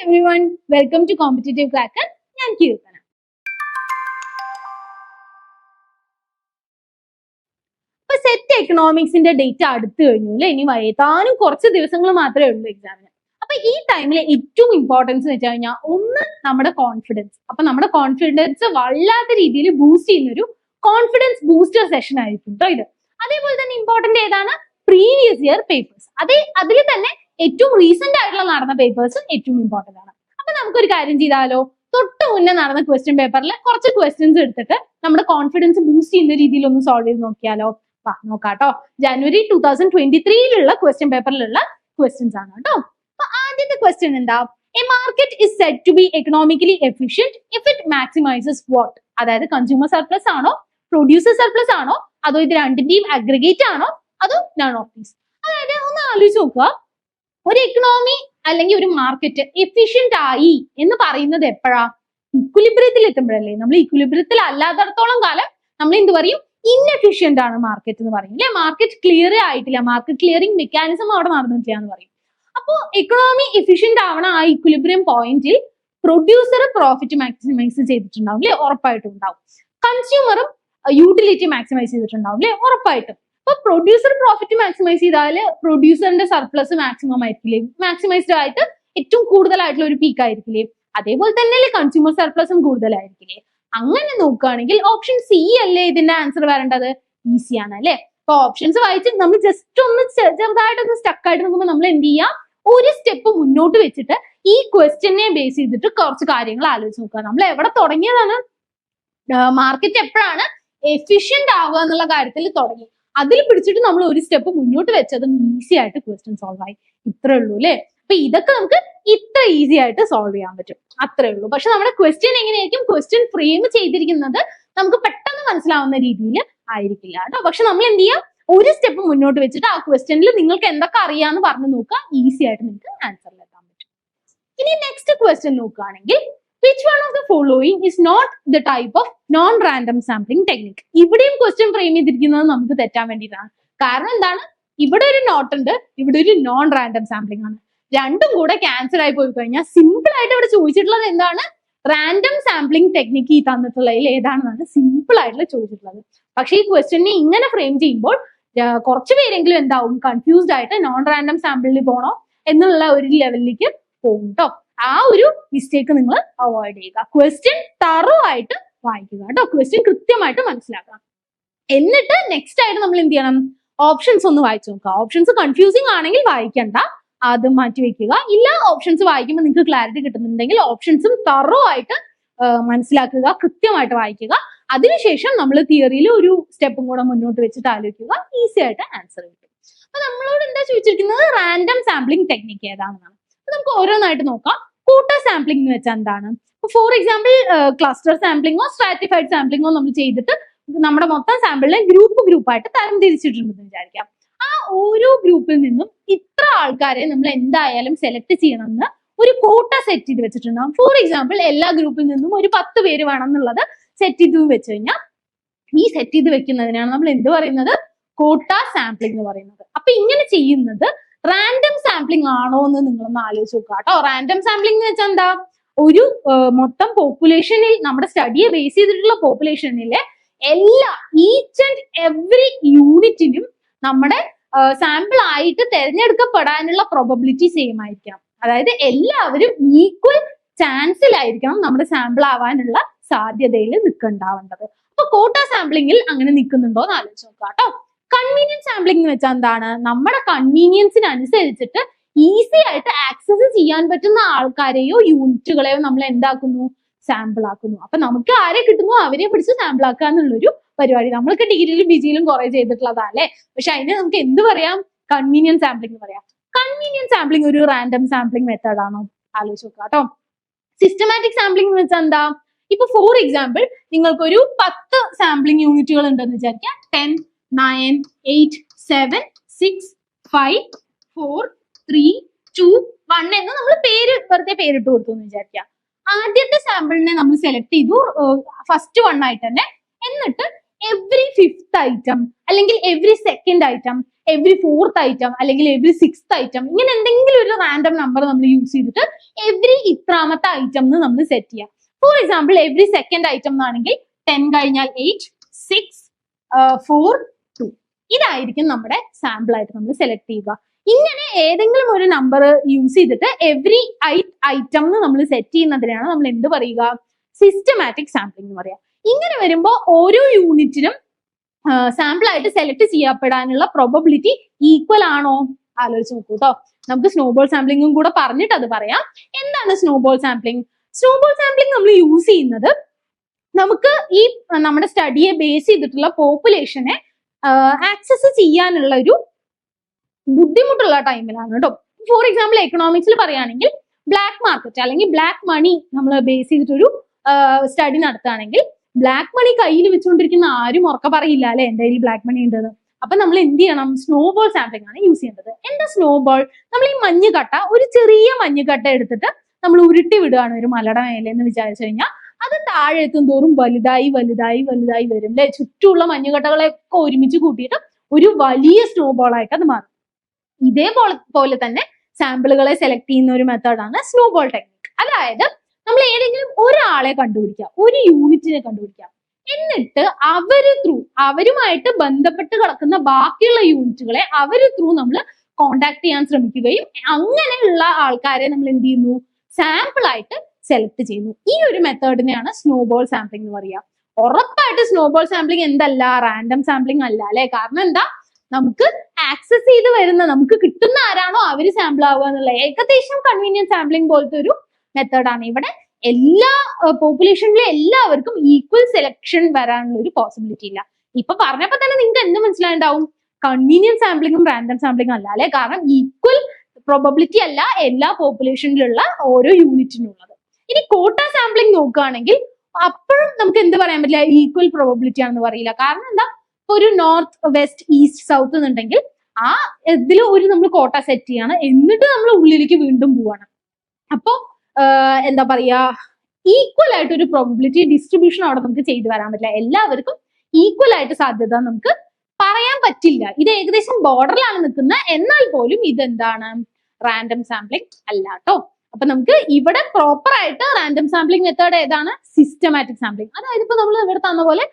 Everyone welcome to competitive cracker ഞാൻ കീർത്തന ഇപ്പൊ set എക്കണോമിക്സിന്റെ date അടുത്ത് കഴിഞ്ഞു അല്ലെ? ഇനി വൈകാനും കുറച്ച് ദിവസങ്ങൾ മാത്രമേ ഉള്ളൂ എക്സാമിന് അപ്പൊ ഈ ടൈമിലെ ഏറ്റവും ഇമ്പോർട്ടൻസ് എന്ന് കഴിഞ്ഞാൽ ഒന്ന് നമ്മുടെ കോൺഫിഡൻസ് അപ്പൊ നമ്മുടെ കോൺഫിഡൻസ് വല്ലാത്ത രീതിയിൽ ബൂസ്റ്റ് ചെയ്യുന്ന ഒരു കോൺഫിഡൻസ് ബൂസ്റ്റർ സെഷൻ ആയിരിക്കും കേട്ടോ ഇത്. അതേപോലെ തന്നെ ഇമ്പോർട്ടന്റ് ഏതാണ്? പ്രീവിയസ് ഇയർ പേപ്പേഴ്സ് അതേ അതിൽ തന്നെ ഏറ്റവും റീസെന്റ് ആയിട്ടുള്ള നടന്ന പേപ്പേഴ്സും ഏറ്റവും ഇമ്പോർട്ടന്റ് ആണ്. അപ്പൊ നമുക്കൊരു കാര്യം ചെയ്താലോ? തൊട്ട് മുന്നേ നടന്ന ക്വസ്റ്റ്യൻ പേപ്പറിൽ കുറച്ച് ക്വസ്റ്റ്യൻസ് എടുത്തിട്ട് നമ്മുടെ കോൺഫിഡൻസ് ബൂസ്റ്റ് ചെയ്യുന്ന രീതിയിൽ ഒന്ന് സോൾവ് ചെയ്ത് നോക്കിയാലോ? വാ നോക്കാട്ടോ. ജനുവരി ടൂ തൗസൻഡ് ട്വന്റി ത്രീയിലുള്ള ക്വസ്റ്റ്യൻ പേപ്പറിലുള്ള ക്വസ്റ്റ്യൻസ് ആണ് കേട്ടോ. അപ്പൊ ആദ്യത്തെ ക്വസ്റ്റ്യൻ എന്താ? A market is set to be economically efficient if it maximizes what അതായത് കൺസ്യൂമർ സർപ്ലസ് ആണോ? പ്രൊഡ്യൂസർ സർപ്ലസ് ആണോ? അതോ ഇത് രണ്ടിന്റെയും അഗ്രിഗേറ്റ് ആണോ? അതോ നൺ ഓഫ് ദീസ് അതായത് ഒന്ന് ആലോചിച്ച് നോക്കുക. ഒരു എക്കണോമി അല്ലെങ്കിൽ ഒരു മാർക്കറ്റ് എഫിഷ്യന്റ് ആയി എന്ന് പറയുന്നത് എപ്പോഴാ? ഇക്വിലിബ്രിയത്തിൽ എത്തുമ്പോഴല്ലേ നമ്മൾ ഇക്വിലിബ്രിയത്തിൽ അല്ലാത്തടത്തോളം കാലം നമ്മൾ എന്ത് പറയും? ഇൻഎഫിഷ്യന്റ് ആണ് മാർക്കറ്റ് എന്ന് പറയും. അല്ലെ മാർക്കറ്റ് ക്ലിയർ ആയിട്ടില്ല. മാർക്കറ്റ് ക്ലിയറിംഗ് മെക്കാനിസം അവിടെ നടന്നിട്ടില്ല എന്ന് പറയും. അപ്പോ എക്കണോമി എഫിഷ്യന്റ് ആവണ ആ ഇക്വിലിബ്രിയം പോയിന്റിൽ പ്രൊഡ്യൂസർ പ്രോഫിറ്റ് മാക്സിമൈസ് ചെയ്തിട്ടുണ്ടാവും. അല്ലെ ഉറപ്പായിട്ടും ഉണ്ടാവും. കൺസ്യൂമറും യൂട്ടിലിറ്റി മാക്സിമൈസ് ചെയ്തിട്ടുണ്ടാവും. അല്ലെ ഉറപ്പായിട്ടും. അപ്പൊ പ്രൊഡ്യൂസർ പ്രോഫിറ്റ് മാക്സിമൈസ് ചെയ്താൽ പ്രൊഡ്യൂസറിന്റെ സർപ്ലസ് മാക്സിമം ആയിരിക്കില്ലേ? മാക്സിമൈസ്ഡ് ആയിട്ട് ഏറ്റവും കൂടുതലായിട്ടുള്ള ഒരു പീക്ക് ആയിരിക്കില്ലേ? അതേപോലെ തന്നെ കൺസ്യൂമർ സർപ്ലസും കൂടുതലായിരിക്കില്ലേ? അങ്ങനെ നോക്കുകയാണെങ്കിൽ ഓപ്ഷൻ സി അല്ലേ ഇതിന്റെ ആൻസർ വരേണ്ടത്? ഈസി ആണ് അല്ലെ? അപ്പൊ ഓപ്ഷൻസ് വായിച്ച് നമ്മൾ ജസ്റ്റ് ഒന്ന് ചെറുതായിട്ട് ചെറുതായിട്ടൊന്ന് സ്റ്റക്ക് ആയിട്ട് നോക്കുമ്പോൾ നമ്മൾ എന്ത് ചെയ്യാം? ഒരു സ്റ്റെപ്പ് മുന്നോട്ട് വെച്ചിട്ട് ഈ ക്വസ്റ്റ്യനെ ബേസ് ചെയ്തിട്ട് കുറച്ച് കാര്യങ്ങൾ ആലോചിച്ച് നോക്കുക. നമ്മൾ എവിടെ തുടങ്ങിയതാണ്? മാർക്കറ്റ് എപ്പോഴാണ് എഫിഷ്യന്റ് ആവുക എന്നുള്ള കാര്യത്തിൽ തുടങ്ങി. അതിൽ പിടിച്ചിട്ട് നമ്മൾ ഒരു സ്റ്റെപ്പ് മുന്നോട്ട് വെച്ചത് ഈസി ആയിട്ട് ക്വസ്റ്റ്യൻ സോൾവ് ആയി. ഇത്രേ ഉള്ളൂ അല്ലെ? അപ്പൊ ഇതൊക്കെ നമുക്ക് ഇത്ര ഈസി ആയിട്ട് സോൾവ് ചെയ്യാൻ പറ്റും. അത്രേ ഉള്ളൂ. പക്ഷെ നമ്മുടെ ക്വസ്റ്റ്യൻ എങ്ങനെയായിരിക്കും? ക്വസ്റ്റ്യൻ ഫ്രെയിം ചെയ്തിരിക്കുന്നത് നമുക്ക് പെട്ടെന്ന് മനസ്സിലാവുന്ന രീതിയിൽ ആയിരിക്കില്ല കേട്ടോ. പക്ഷെ നമ്മൾ എന്ത് ചെയ്യാം? ഒരു സ്റ്റെപ്പ് മുന്നോട്ട് വെച്ചിട്ട് ആ ക്വസ്റ്റ്യനിൽ നിങ്ങൾക്ക് എന്തൊക്കെ അറിയാന്ന് പറഞ്ഞു നോക്കുക. ഈസി ആയിട്ട് നിങ്ങൾക്ക് ആൻസറിൽ എത്താൻ പറ്റും. ഇനി നെക്സ്റ്റ് ക്വസ്റ്റ്യൻ നോക്കുകയാണെങ്കിൽ which one of the following is not the type of non random sampling technique ഇവിടെയും ക്വസ്റ്റ്യൻ ഫ്രെയിം ചെയ്തിരിക്കുന്നത് നമുക്ക് തെറ്റാൻ വേണ്ടിയിട്ടാണ്. കാരണം എന്താണ്? ഇവിടെ ഒരു നോട്ട് ഉണ്ട് ഇവിടെ ഒരു നോൺ റാൻഡം സാമ്പിളിംഗ് ആണ്. രണ്ടും കൂടെ ക്യാൻസൽ ആയി പോയി കഴിഞ്ഞാൽ സിമ്പിൾ ആയിട്ട് ഇവിടെ ചോദിച്ചിട്ടുള്ളത് എന്താണ്? റാൻഡം സാമ്പിളിംഗ് ടെക്നിക്ക് ഈ തന്നിട്ടുള്ളതിൽ ഏതാണെന്നാണ് സിമ്പിൾ ആയിട്ടുള്ള ചോദിച്ചിട്ടുള്ളത്. പക്ഷേ ഈ ക്വസ്റ്റ്യനെ ഇങ്ങനെ ഫ്രെയിം ചെയ്യുമ്പോൾ കുറച്ച് പേരെങ്കിലും എന്താവും? കൺഫ്യൂസ്ഡ് ആയിട്ട് നോൺ റാൻഡം സാമ്പിളിൽ പോണോ? എന്നുള്ള ഒരു ലെവലിലേക്ക് പോകും കേട്ടോ ആ ഒരു മിസ്റ്റേക്ക് നിങ്ങൾ അവോയ്ഡ് ചെയ്യുക. ക്വസ്റ്റ്യൻ തറോ ആയിട്ട് വായിക്കുക കേട്ടോ. ക്വസ്റ്റ്യൻ കൃത്യമായിട്ട് മനസ്സിലാക്കണം എന്നിട്ട് നെക്സ്റ്റ് ആയിട്ട് നമ്മൾ എന്ത് ചെയ്യണം? ഓപ്ഷൻസ് ഒന്ന് വായിച്ചു നോക്കുക. ഓപ്ഷൻസ് കൺഫ്യൂസിങ് ആണെങ്കിൽ വായിക്കണ്ട. അത് മാറ്റി വെക്കുക. ഇല്ല ഓപ്ഷൻസ് വായിക്കുമ്പോൾ നിങ്ങൾക്ക് ക്ലാരിറ്റി കിട്ടുന്നുണ്ടെങ്കിൽ ഓപ്ഷൻസും തറോ ആയിട്ട് മനസ്സിലാക്കുക കൃത്യമായിട്ട് വായിക്കുക. അതിനുശേഷം നമ്മൾ തിയറിയിൽ ഒരു സ്റ്റെപ്പും കൂടെ മുന്നോട്ട് വെച്ചിട്ട് ആലോചിക്കുക. ഈസി ആയിട്ട് ആൻസർ കിട്ടും. അപ്പൊ നമ്മളോട് എന്താ ചോദിച്ചിരിക്കുന്നത്? റാൻഡം സാമ്പിളിംഗ് ടെക്നിക്ക് ഏതാണെന്നാണ്. നമുക്ക് ഓരോന്നായിട്ട് നോക്കാം. കൂട്ട സാമ്പിളിംഗ് എന്ന് വെച്ചാൽ എന്താണ്? ഫോർ എക്സാമ്പിൾ ക്ലസ്റ്റർ സാമ്പിളിങ്ങോ സ്ട്രാറ്റിഫൈഡ് സാമ്പിളിങ്ങോ നമ്മൾ ചെയ്തിട്ട് നമ്മുടെ മൊത്തം സാമ്പിളിനെ ഗ്രൂപ്പ് ഗ്രൂപ്പായിട്ട് തരം തിരിച്ചിട്ടുണ്ടെന്ന് വിചാരിക്കാം. ആ ഓരോ ഗ്രൂപ്പിൽ നിന്നും ഇത്ര ആൾക്കാരെ നമ്മൾ എന്തായാലും സെലക്ട് ചെയ്യണമെന്ന് ഒരു കോട്ട സെറ്റ് ചെയ്ത് വെച്ചിട്ടുണ്ടാവും. ഫോർ എക്സാമ്പിൾ എല്ലാ ഗ്രൂപ്പിൽ നിന്നും ഒരു പത്ത് പേര് വേണം എന്നുള്ളത് സെറ്റ് ചെയ്ത് വെച്ച് കഴിഞ്ഞാൽ ഈ സെറ്റ് ചെയ്ത് വെക്കുന്നതിനാണ് നമ്മൾ എന്ത് പറയുന്നത്? കോട്ട സാമ്പിളിംഗ് എന്ന് പറയുന്നത്. അപ്പൊ ഇങ്ങനെ ചെയ്യുന്നത് റാൻഡം സാമ്പിളിംഗ് ആണോ എന്ന് നിങ്ങളൊന്ന് ആലോചിച്ച് നോക്കുക കേട്ടോ. റാൻഡം സാമ്പിളിംഗ് എന്ന് വെച്ചാൽ എന്താ? ഒരു മൊത്തം പോപ്പുലേഷനിൽ നമ്മുടെ സ്റ്റഡിയെ ബേസ് ചെയ്തിട്ടുള്ള പോപ്പുലേഷനിലെ എല്ലാ ഈച്ച് ആൻഡ് എവറി യൂണിറ്റിനും നമ്മുടെ സാമ്പിൾ ആയിട്ട് തിരഞ്ഞെടുക്കപ്പെടാനുള്ള പ്രോബബിലിറ്റി സെയിം ആയിരിക്കാം അതായത് എല്ലാവരും ഈക്വൽ ചാൻസിലായിരിക്കണം നമ്മുടെ സാമ്പിൾ ആവാനുള്ള സാധ്യതയിൽ നിൽക്കണ്ടാവേണ്ടത്. അപ്പൊ കോട്ട സാമ്പിളിങ്ങിൽ അങ്ങനെ നിൽക്കുന്നുണ്ടോ എന്ന് ആലോചിച്ച് നോക്കാം കേട്ടോ. കൺവീനിയൻസ് സാമ്പിളിംഗ് എന്ന് വെച്ചാൽ എന്താണ്? നമ്മുടെ കൺവീനിയൻസിന് അനുസരിച്ചിട്ട് ഈസി ആയിട്ട് ആക്സസ് ചെയ്യാൻ പറ്റുന്ന ആൾക്കാരെയോ യൂണിറ്റുകളെയോ നമ്മൾ എന്താക്കുന്നു? സാമ്പിൾ ആക്കുന്നു. അപ്പൊ നമുക്ക് ആരെ കിട്ടുമോ അവരെ പിടിച്ച് സാമ്പിൾ ആക്കുക എന്നുള്ളൊരു പരിപാടി. നമ്മൾക്ക് ഡിഗ്രിയിലും ബിജിയിലും കുറെ ചെയ്തിട്ടുള്ളതാ അല്ലെ? പക്ഷെ അതിന് നമുക്ക് എന്ത് പറയാം? കൺവീനിയൻസ് സാമ്പിളിംഗ് എന്ന് പറയാം. കൺവീനിയൻസ് സാമ്പിളിംഗ് ഒരു റാൻഡം സാമ്പിളിംഗ് മെത്തേഡ് ആണോ. ആലോചിച്ച് നോക്കുക കേട്ടോ. സിസ്റ്റമാറ്റിക് സാമ്പിളിംഗ് എന്ന് വെച്ചാൽ എന്താ? ഇപ്പൊ ഫോർ എക്സാമ്പിൾ നിങ്ങൾക്കൊരു പത്ത് സാമ്പിളിംഗ് യൂണിറ്റുകൾ ഉണ്ടെന്ന് വിചാരിക്കാം. Ten nine eight seven six five four three two one എന്ന് നമ്മൾ പേര് വെറുതെ പേരിട്ട് കൊടുത്തു എന്ന് വിചാരിക്കാം. ആദ്യത്തെ സാമ്പിളിനെ നമ്മൾ സെലക്ട് ചെയ്തു ഫസ്റ്റ് വൺ ആയിട്ട് തന്നെ. എന്നിട്ട് എവറി ഫിഫ്ത്ത് ഐറ്റം അല്ലെങ്കിൽ every second item every fourth item അല്ലെങ്കിൽ എവറി സിക്സ്ത് ഐറ്റം ഇങ്ങനെ എന്തെങ്കിലും ഒരു റാൻഡം നമ്പർ നമ്മൾ യൂസ് ചെയ്തിട്ട് എവറി ഇത്രാമത്തെ ഐറ്റം എന്ന് നമ്മൾ സെറ്റ് ചെയ്യാം. For example every second item എന്നാണെങ്കിൽ ടെൻ കഴിഞ്ഞാൽ എയ്റ്റ് സിക്സ് ഫോർ ഇതായിരിക്കും നമ്മുടെ സാമ്പിൾ ആയിട്ട് നമ്മൾ സെലക്ട് ചെയ്യുക. ഇങ്ങനെ ഏതെങ്കിലും ഒരു നമ്പർ യൂസ് ചെയ്തിട്ട് എവറി ഐറ്റം നമ്മൾ സെറ്റ് ചെയ്യുന്നതിനാണ് നമ്മൾ എന്ത് പറയുക? സിസ്റ്റമാറ്റിക് സാമ്പിളിംഗ് എന്ന് പറയാം. ഇങ്ങനെ വരുമ്പോൾ ഓരോ യൂണിറ്റിനും സാമ്പിൾ ആയിട്ട് സെലക്ട് ചെയ്യപ്പെടാനുള്ള പ്രോബബിലിറ്റി ഈക്വൽ ആണോ? ആലോചിച്ച് നോക്കൂ കേട്ടോ നമുക്ക് സ്നോബോൾ സാമ്പിളിംഗും കൂടെ പറഞ്ഞിട്ട് അത് പറയാം. എന്താണ് സ്നോബോൾ സാമ്പിളിംഗ് സ്നോബോൾ സാമ്പിളിംഗ് നമ്മൾ യൂസ് ചെയ്യുന്നത് നമുക്ക് ഈ നമ്മുടെ സ്റ്റഡിയെ ബേസ് ചെയ്തിട്ടുള്ള പോപ്പുലേഷനെ ആക്സസ് ചെയ്യാനുള്ള ഒരു ബുദ്ധിമുട്ടുള്ള ടൈമിലാണ് കേട്ടോ ഫോർ എക്സാമ്പിൾ എക്കണോമിക്സിൽ പറയുകയാണെങ്കിൽ ബ്ലാക്ക് മാർക്കറ്റ് അല്ലെങ്കിൽ ബ്ലാക്ക് മണി നമ്മൾ ബേസ് ചെയ്തിട്ടൊരു സ്റ്റഡി നടത്തുകയാണെങ്കിൽ ബ്ലാക്ക് മണി കയ്യിൽ വെച്ചുകൊണ്ടിരിക്കുന്ന ആരും ഉറക്ക പറയില്ല അല്ലെ? എന്റെ കയ്യിൽ ബ്ലാക്ക് മണി ഉണ്ടെന്ന്. അപ്പൊ നമ്മൾ എന്ത് ചെയ്യണം? സ്നോബോൾ സാമ്പിളിംഗ് ആണ് യൂസ് ചെയ്യേണ്ടത് എന്താ സ്നോബോൾ നമ്മൾ ഈ മഞ്ഞുകട്ട ഒരു ചെറിയ മഞ്ഞുകട്ട എടുത്തിട്ട് നമ്മൾ ഉരുട്ടി വിടുകയാണ് ഒരു മലയുടെ മേലെ എന്ന് വിചാരിച്ചു കഴിഞ്ഞാൽ. അത് താഴെ എത്തും തോറും വലുതായി വലുതായി വലുതായി വരും അല്ലെ ചുറ്റുമുള്ള മഞ്ഞുകട്ടകളെയൊക്കെ ഒരുമിച്ച് കൂട്ടിയിട്ട് ഒരു വലിയ സ്നോബോൾ ആയിട്ട് അത് മാറും. ഇതേപോലെ പോലെ തന്നെ സാമ്പിളുകളെ സെലക്ട് ചെയ്യുന്ന ഒരു മെത്തേഡാണ് സ്നോബോൾ ടെക്നിക് അതായത് നമ്മൾ ഏതെങ്കിലും ഒരാളെ കണ്ടുപിടിക്കാം ഒരു യൂണിറ്റിനെ കണ്ടുപിടിക്കാം. എന്നിട്ട് അവർ ത്രൂ അവരുമായിട്ട് ബന്ധപ്പെട്ട് കിടക്കുന്ന ബാക്കിയുള്ള യൂണിറ്റുകളെ അവർ ത്രൂ നമ്മൾ കോണ്ടാക്ട് ചെയ്യാൻ ശ്രമിക്കുകയും അങ്ങനെയുള്ള ആൾക്കാരെ നമ്മൾ എന്ത് ചെയ്യുന്നു? സാമ്പിൾ ആയിട്ട് സെലക്ട് ചെയ്യുന്നു. ഈ ഒരു മെത്തേഡിനെയാണ് സ്നോബോൾ സാമ്പിളിംഗ് എന്ന് പറയുക ഉറപ്പായിട്ട് സ്നോബോൾ സാമ്പിളിംഗ് എന്തല്ല റാൻഡം സാമ്പിളിംഗ് അല്ല അല്ലെ? കാരണം എന്താ? നമുക്ക് ആക്സസ് ചെയ്ത് വരുന്ന നമുക്ക് കിട്ടുന്ന ആരാണോ അവർ സാമ്പിൾ ആവുക എന്നുള്ള ഏകദേശം കൺവീനിയന്റ് സാമ്പിളിംഗ് പോലത്തെ ഒരു മെത്തേഡാണ് ഇവിടെ എല്ലാ പോപ്പുലേഷനിലെ എല്ലാവർക്കും ഈക്വൽ സെലക്ഷൻ വരാനുള്ള ഒരു പോസിബിലിറ്റി ഇല്ല. ഇപ്പൊ പറഞ്ഞപ്പോ തന്നെ നിങ്ങൾക്ക് എന്ത് മനസ്സിലായിണ്ടാവും? കൺവീനിയൻസ് സാമ്പിളിങ്ങും റാൻഡം സാമ്പിളിങ്ങും അല്ല അല്ലെ? കാരണം ഈക്വൽ പ്രോബബിലിറ്റി അല്ല എല്ലാ പോപ്പുലേഷനിലുള്ള ഓരോ യൂണിറ്റിനും ഉള്ളത് ഇനി കോട്ട സാമ്പിളിംഗ് നോക്കുകയാണെങ്കിൽ അപ്പോഴും നമുക്ക് എന്ത് പറയാൻ പറ്റില്ല? ഈക്വൽ പ്രോബിലിറ്റി ആണെന്ന് പറയില്ല. കാരണം എന്താ? ഒരു നോർത്ത് വെസ്റ്റ് ഈസ്റ്റ് സൗത്ത് എന്നുണ്ടെങ്കിൽ ആ ഇതിൽ ഒരു നമ്മൾ കോട്ട സെറ്റ് ചെയ്യാണ്. എന്നിട്ട് നമ്മൾ ഉള്ളിലേക്ക് വീണ്ടും പോവാണ്. അപ്പോ എന്താ പറയാ? ഈക്വൽ ആയിട്ട് ഒരു പ്രോബിലിറ്റി ഡിസ്ട്രിബ്യൂഷൻ അവിടെ നമുക്ക് ചെയ്തു വരാൻ പറ്റില്ല. എല്ലാവർക്കും ഈക്വൽ ആയിട്ട് സാധ്യത നമുക്ക് പറയാൻ പറ്റില്ല. ഇത് ഏകദേശം ബോർഡറിലാണ് നിൽക്കുന്നത്. എന്നാൽ പോലും ഇതെന്താണ്? റാൻഡം സാമ്പിളിംഗ് അല്ല കേട്ടോ അപ്പൊ നമുക്ക് ഇവിടെ പ്രോപ്പർ ആയിട്ട് റാൻഡം സാമ്പിളിംഗ് മെത്തേഡ് ഏതാണ്? സിസ്റ്റമാറ്റിക് സാമ്പിളിംഗ് അതായത് ഇപ്പൊ നമ്മൾ ഇവിടെ തന്ന പോലെ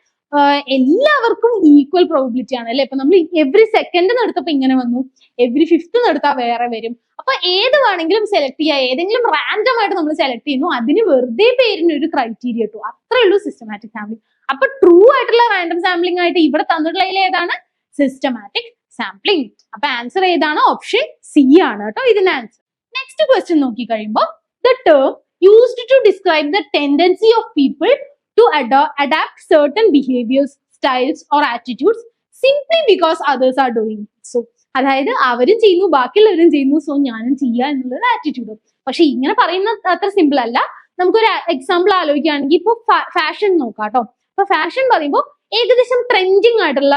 എല്ലാവർക്കും ഈക്വൽ പ്രോബിലിറ്റി ആണ് അല്ലെ? ഇപ്പൊ നമ്മൾ എവറി സെക്കൻഡ് എടുത്തപ്പോ ഇങ്ങനെ വന്നു. എവറി ഫിഫ്ത്ത് എടുത്താൽ വേറെ വരും. അപ്പൊ ഏത് വേണമെങ്കിലും സെലക്ട് ചെയ്യാം. ഏതെങ്കിലും റാൻഡം ആയിട്ട് നമ്മൾ സെലക്ട് ചെയ്യുന്നു. അതിന് വെറുതെ പേരിന് ഒരു ക്രൈറ്റീരിയ ഇട്ടു. അത്രേ ഉള്ളൂ സിസ്റ്റമാറ്റിക് സാമ്പിളിംഗ് അപ്പൊ ട്രൂ ആയിട്ടുള്ള റാൻഡം സാമ്പിളിംഗ് ആയിട്ട് ഇവിടെ തന്നിട്ടുള്ളതിൽ ഏതാണ്? സിസ്റ്റമാറ്റിക് സാമ്പിളിംഗ് അപ്പൊ ആൻസർ ഏതാണ്? ഓപ്ഷൻ സി ആണ് കേട്ടോ ഇതിന്റെ ആൻസർ നെക്സ്റ്റ് ക്വസ്റ്റ്യൻ നോക്കി കഴിയുമ്പോൾ the term used to describe the tendency of people to adapt certain behaviours styles or attitudes simply because others are doing so അതായത് അവരും ചെയ്യുന്നു ബാക്കിയുള്ളവരും ചെയ്യുന്നു സോ ഞാനും ചെയ്യുക എന്നുള്ളൊരു ആറ്റിറ്റ്യൂഡ് പക്ഷെ ഇങ്ങനെ പറയുന്ന അത്ര സിമ്പിൾ അല്ല. നമുക്കൊരു എക്സാമ്പിൾ ആലോചിക്കുകയാണെങ്കിൽ ഇപ്പൊ ഫാഷൻ നോക്കാം കേട്ടോ ഇപ്പൊ ഫാഷൻ പറയുമ്പോൾ ഏകദേശം ട്രെൻഡിങ് ആയിട്ടുള്ള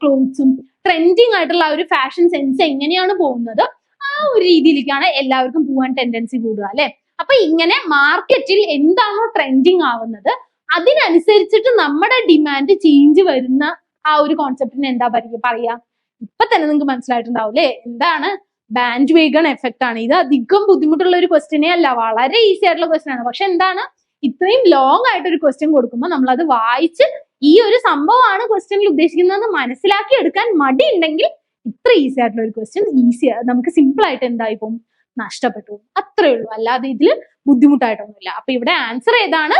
ക്ലോത്ത്സും ട്രെൻഡിങ് ആയിട്ടുള്ള ഒരു ഫാഷൻ സെൻസ് എങ്ങനെയാണ് പോകുന്നത്? ആ ഒരു രീതിയിലേക്കാണ് എല്ലാവർക്കും പോകാൻ ടെൻഡൻസി കൂടുക അല്ലെ? അപ്പൊ ഇങ്ങനെ മാർക്കറ്റിൽ എന്താണോ ട്രെൻഡിങ് ആവുന്നത് അതിനനുസരിച്ചിട്ട് നമ്മുടെ ഡിമാൻഡ് ചേഞ്ച് വരുന്ന ആ ഒരു കോൺസെപ്റ്റിന് എന്താ പറയുക പറയാ? ഇപ്പൊ തന്നെ നിങ്ങൾക്ക് മനസ്സിലായിട്ടുണ്ടാവും അല്ലെ? എന്താണ് ബാൻഡ് വേഗൺ എഫക്റ്റ് ആണ്. ഇത് അധികം ബുദ്ധിമുട്ടുള്ള ഒരു ക്വസ്റ്റ്യനേ അല്ല വളരെ ഈസി ആയിട്ടുള്ള ക്വസ്റ്റ്യൻ ആണ്. പക്ഷെ എന്താണ്? ഇത്രയും ലോങ് ആയിട്ട് ഒരു ക്വസ്റ്റ്യൻ കൊടുക്കുമ്പോൾ നമ്മൾ അത് വായിച്ച് ഈ ഒരു സംഭവമാണ് ക്വസ്റ്റ്യനിൽ ഉദ്ദേശിക്കുന്നത് മനസ്സിലാക്കി എടുക്കാൻ മടി ഉണ്ടെങ്കിൽ ഇത്ര ഈസി ആയിട്ടുള്ള ഒരു ക്വസ്റ്റ്യൻ ഈസി നമുക്ക് സിമ്പിൾ ആയിട്ട് എന്തായി പോകും നഷ്ടപ്പെട്ടു അത്രേ ഉള്ളൂ. അല്ലാതെ ഇതിൽ ബുദ്ധിമുട്ടായിട്ടൊന്നുമില്ല. അപ്പൊ ഇവിടെ ആൻസർ ഏതാണ്?